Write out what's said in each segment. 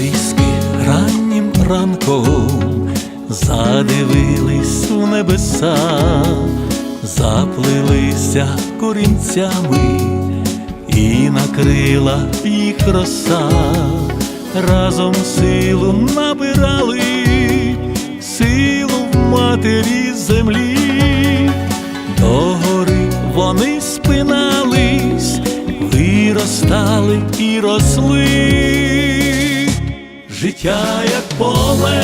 берізки раннім ранком задивились у небеса, заплилися корінцями і накрила їх роса, разом силу набирали, силу в матері землі, до гори вони спинались, виростали і росли. Життя як поле,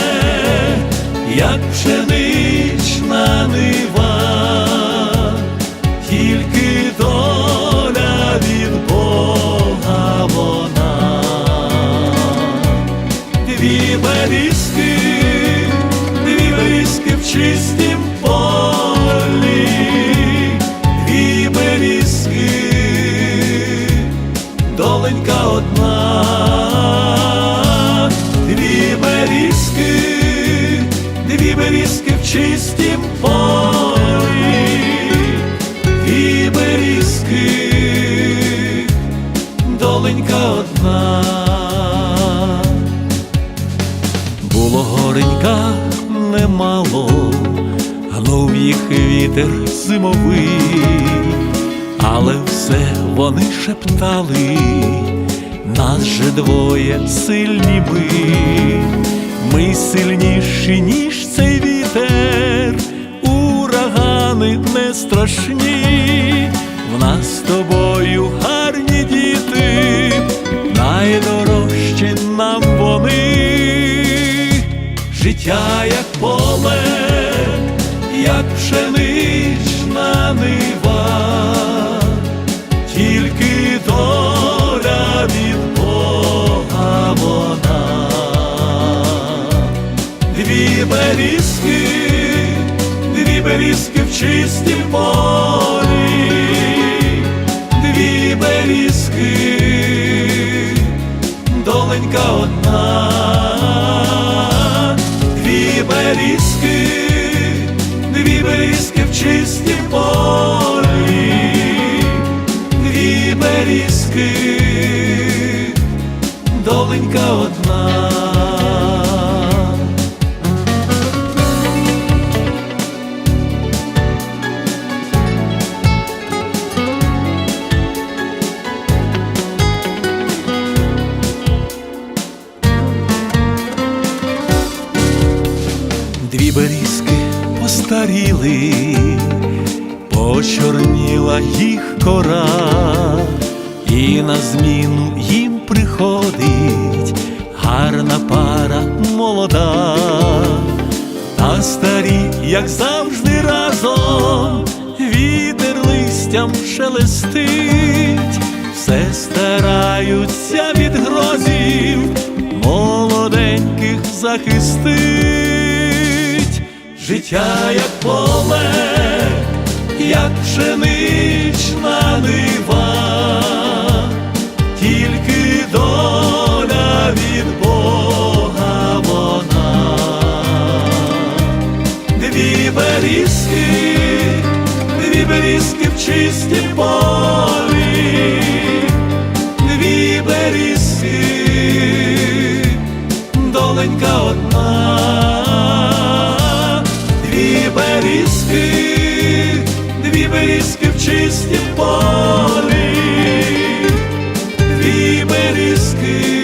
як пшенична нива, тільки доля від Бога вона. Дві берізки, дві берізки в чистім полі, дві берізки, доленька одна, чистім полі, дві берізки, доленька одна. Було горенька немало, гнув їх вітер зимовий, але все вони шептали, нас же двоє сильні ми, ми сильніші, ніж цей страшні, в нас з тобою гарні діти, найдорожчі нам вони. Життя як поле, як пшенична нива, тільки доля від Бога вона, дві берізки, берізки в чистім полі, дві берізки, доленька одна, дві берізки, дві берізки в чистім полі, дві берізки, доленька одна. Берізки постаріли, почорніла їх кора, і на зміну їм приходить гарна пара молода, та старі, як завжди, разом, вітер листям шелестить, все стараються від грозів, молоденьких захистить життя як поле, як пшенична нива, тільки доля від Бога вона, дві берізки, дві берізки в чистім полі, берізки в чистім полі, дві берізки,